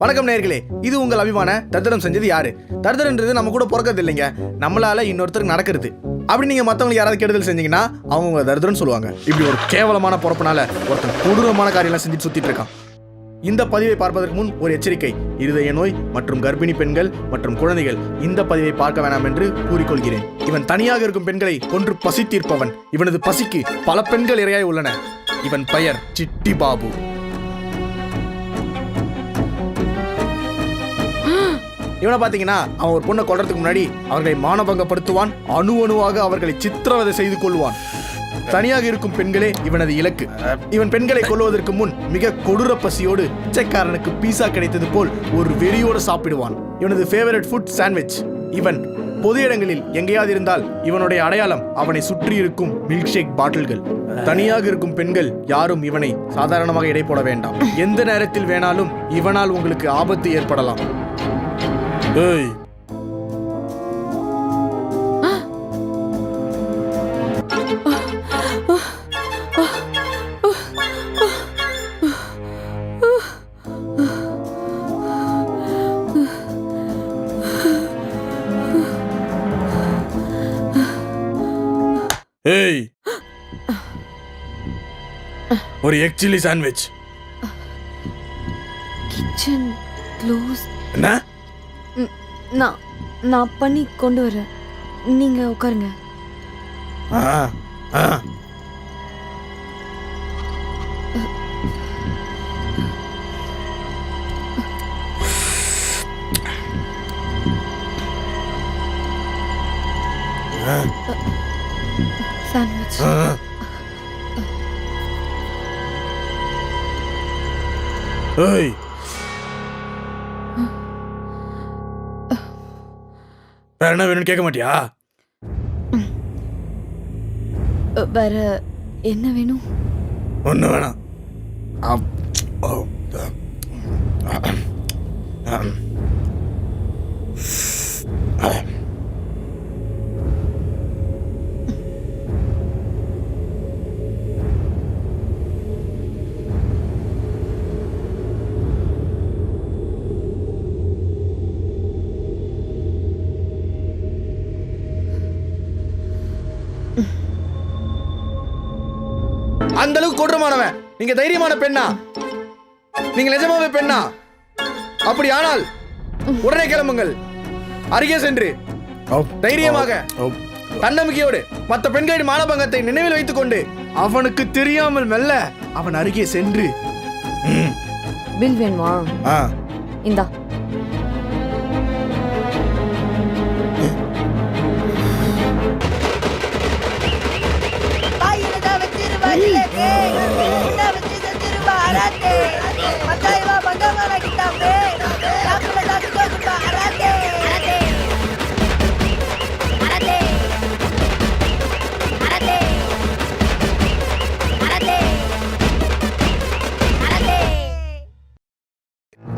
வணக்கம் நேர்களே இது உங்கள் அபிமான தரித்திரம் செஞ்சது யாரு? தரித்திரன்றது நம்ம கூட பிறக்கிறது இல்லைங்க. நம்மளால இன்னொருத்தருக்கு நடக்கிறது. அப்படி நீங்க மற்றவங்களுக்கு யாராவது கெடுதல் செஞ்சீங்கன்னா அவங்க தரித்திரம்னு சொல்லுவாங்க. இப்படி ஒரு கேவலமான பிறப்பினால ஒருத்தன் கொடூரமான காரியம்லாம் செஞ்சுட்டு சுத்திட்டு இருக்கான். இந்த பதிவை பார்ப்பதற்கு முன் ஒரு எச்சரிக்கை. இருதய நோய் மற்றும் கர்ப்பிணி பெண்கள் மற்றும் குழந்தைகள் இந்த பதிவை பார்க்க வேணாம் என்று கூறிக்கொள்கிறேன். இவன் தனியாக இருக்கும் பெண்களை கொன்று பசி தீர்ப்பவன் இவனது பசிக்கு பல பெண்கள் இரையாய் உள்ளன. இவன் பெயர் சிட்டி பாபு இவனை பாத்தீங்கன்னா அவன் ஒரு பொண்ணை கொல்றதுக்கு முன்னாடி அவர்களை மானபங்கப்படுத்துவான் அணு அணுவாக அவர்களை சித்திரவதை செய்து கொள்வான். தனியாக இருக்கும் பெண்களே இவனது இலக்கு. இவன் பெண்களை கொல்வதற்கு முன் மிக கொடூர பசியோடு பிச்சைக்காரனுக்கு பீஸா கிடைத்தது போல் ஒரு வெறியோடு சாப்பிடுவான். இவனது ஃபேவரட் ஃபுட் சாண்ட்விச் இவன் பொது இடங்களில் எங்கேயாவது இருந்தால் இவனுடைய அடையாளம் அவனை சுற்றி இருக்கும் மில்க் ஷேக் பாட்டில்கள். தனியாக இருக்கும் பெண்கள் யாரும் இவனை சாதாரணமாக இடை போட வேண்டாம். எந்த நேரத்தில் வேணாலும் இவனால் உங்களுக்கு ஆபத்து ஏற்படலாம். ஏய் ஏய். ஒரு egg chilli sandwich kitchen close என்ன? நான் நான் பண்ணி கொண்டு வரேன். நீங்க உட்காருங்க. ஆ. ஆ. சாண்ட்விச். ஏய். வேற என்ன வேணும்னு கேட்க மாட்டியா? வேற என்ன வேணும்? ஒண்ணு வேணாம். அந்த அளவுக்கு கொடூரமானவன். நீங்க தைரியமான பெண்ணா? நீங்க நிஜமாவே பெண்ணா? அப்படி ஆனால் உடனே கிளம்புங்கள். அருகே சென்று. தைரியமாக. தன்னம்பிக்கையோடு மற்ற பெண்களின் மானபங்கத்தை நினைவில் வைத்துக் கொண்டு அவனுக்கு தெரியாமல் மெல்ல அவன் அருகே சென்று. பில் வேணுமா? ஆ, இந்தா.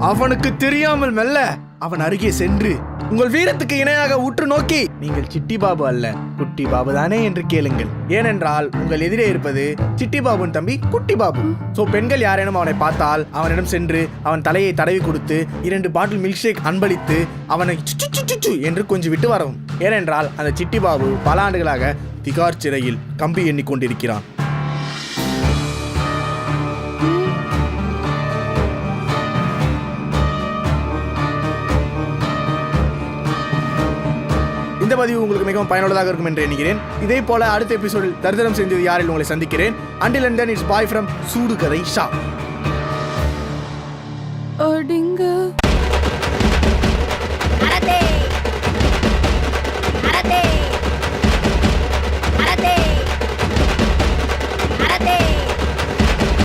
அவனுக்கு தெரியாமல் மெல்ல அவன் அருகே சென்று உங்கள் வீரத்துக்கு இணையாக உற்று நோக்கி நீங்கள் சிட்டி பாபு அல்ல குட்டி பாபு தானே என்று கேளுங்கள். ஏனென்றால் உங்கள் எதிரே இருப்பது சிட்டி பாபுன் தம்பி குட்டி பாபு. சோ பெண்கள் யாரேனும் அவனை பார்த்தால் அவனிடம் சென்று அவன் தலையை தடவி கொடுத்து இரண்டு பாட்டில் மில்க் ஷேக் அன்பளித்து அவனை சுச்சு சுச்சு என்று கொஞ்சம் விட்டு வரவும். ஏனென்றால் அந்த சிட்டி பாபு பல ஆண்டுகளாக திகார் சிறையில் கம்பி எண்ணிக்கொண்டிருக்கிறான். இந்த பதிவு உங்களுக்கு மிகவும் பயனுள்ளதாக இருக்கும் என்று எண்ணுகிறேன். இதே போல அடுத்த எபிசோடில் தரிதரம் செஞ்சது யாரில் உங்களை சந்திக்கிறேன். Until and then it's bye from சூடு கதை ஷா